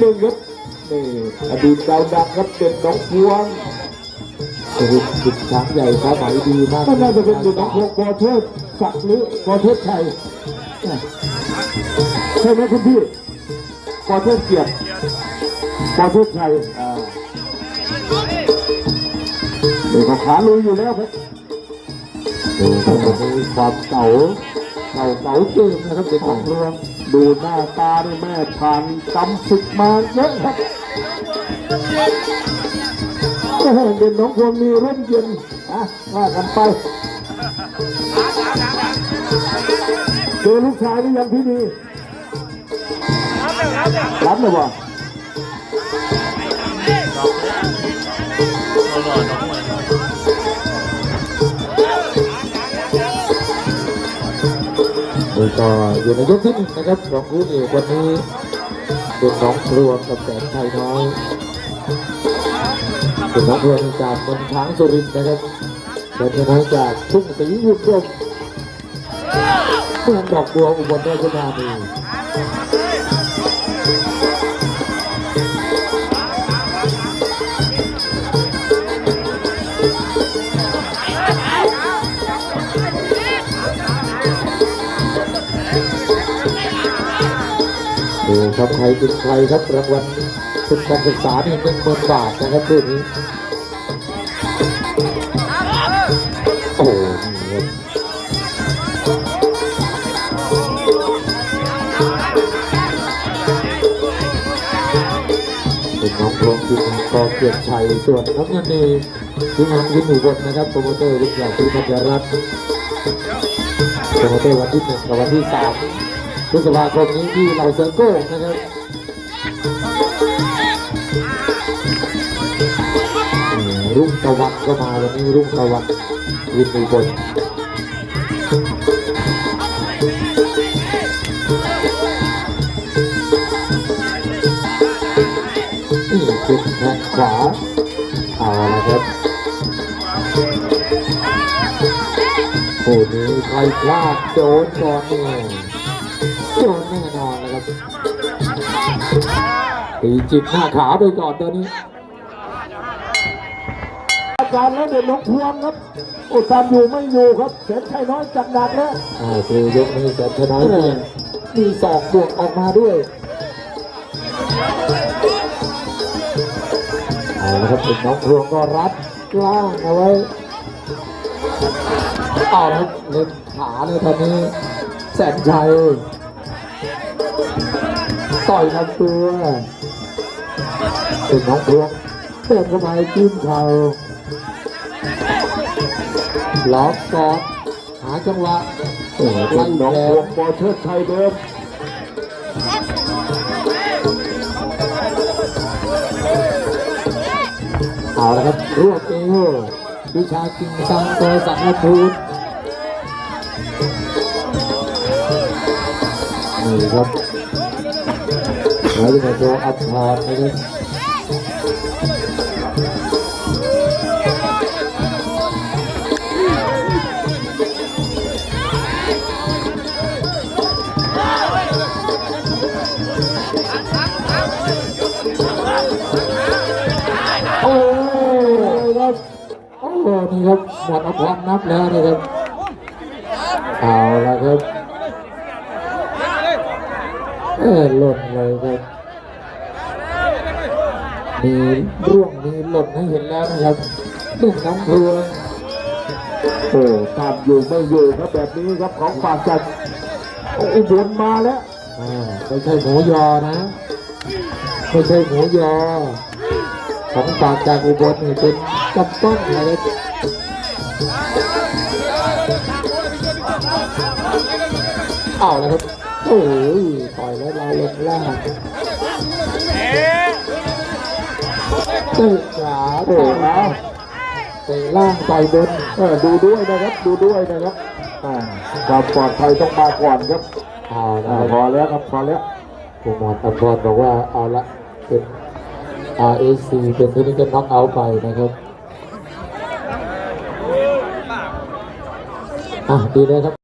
หนึ่งครับนี่อดีตดาวดังครับเด็ดน้องพวงชีวิตจิตช้างใหญ่ฟ้าไหมดีมากก็น่าจะเป็นเด็ดน้องพวงพอเทศศักดิ์หรือพอเทศชัยใช่ไหมคุณพี่พอเทศเกียรติพอเทศชัยอ่าเด็กเขาขาลุยอยู่แล้วครับดูครับวันนี้ความเก่าเก่าเก่าเกมนะครับเด็กของเรือง ดูหน้าตาด้แม่ผ่านกำศึกมาเยอะครับโอ้โหเด่นน้องควงมีร่มเย็นอะว่ากันไปเจอลูกชายหรือยังพี่ดีรับเลยบ่ นี่ก็อยู่ในยกที่หนึ่งนะครับของคู่เอกวันนี้เป็นน้องรวมกับแสนไทยน้อยเป็นน้องรวมจากบนช้างสุรินทร์นะครับแสนชัยน้อยจากทุ่งศรีบุญรมเมืองดอกบัวอุบลราชธานี ดูครับใครเป็นใครครับรางวัลทุนการศึกษานี่หนึ่งหมื่นบาทนะครับรุ่นนี้โอ้โหนี่ครับเป็นน้องพรหมกินกอเกียรติชัยส่วนน้ำเงินนี่ทีมงานวินอุบลนะครับโปรโมเตอร์รุ่นใหญ่ที่พัชรรัตน์โปรโมเตอร์วันที่หนึ่งกับวันที่สาม พฤษภาคมนี้ที่เราเซอร์โก้นะครับรุ่งตะวันก็มาวันนี้รุ่งตะวันวินอุบลนี่เป็นแข้งขวาเอาละครับโอ้นี้ใครพลาดโดนก่อนเนี่ย โดนแน่นอนนะครับตีจิบหน้าขาไปก่อนตอนนี้อาจารย์แล้วเด่นน้องพวงครับอุตส่าห์อยู่ไม่อยู่ครับเสียชัยน้อยจัดหนักแล้วอ่าคือยกนี้แสนชนะเนี่ยมีศอกบวกออกมาด้วยเอาละครับเป็นน้องพรวงก็รัดล่างเอาไว้เอาละครับเล่นขาเลยตอนนี้แสนชัย ต่อยลำตัวเป็นน้องพรวงเติมเข้าไปจิ้มเข่าล็อกกอนหาจังหวะโอ้โหไล่น้องแรพวงงปอเชิดชัยเดิมเอาละครับรวบเอววิชากิงซังตัวสังฆทูต นี่ครับแล้วจะมาโชว์อัพพอร์ตนะครับโอ้ยครับโอ้นี่ครับหมดอาความนับแล้วนะครับเอาละครับ เออหล่นเลยครับมีร่วงมีหล่นให้เห็นแล้วนะครับหนึ่งน้ำพรวงโอ้ตามอยู่ไม่อยู่ครับแบบนี้ครับของฝากจากอุบลมาแล้วอ่าไม่ใช่หมูยอนะไม่ใช่หมูยอ ของฝากจากอุบลนี่เป็นกำปั้นนะครับเอาแล้วครับ โอ้ยต่อยแล้วเราลงล่างเตะขาโอ้โหเตะล่างต่อยบนเออดูด้วยนะครับ ดูด้วยนะครับอ่าความปลอดภัยต้องมาก่อนครับเอาละอ่าพอแล้วครับพอแล้วผู้หมวดตำรวจบอกว่าเอาละเป็น RAC เป็นเทคนิคน็อกเอาท์ไปนะครับอะดีเลยครับ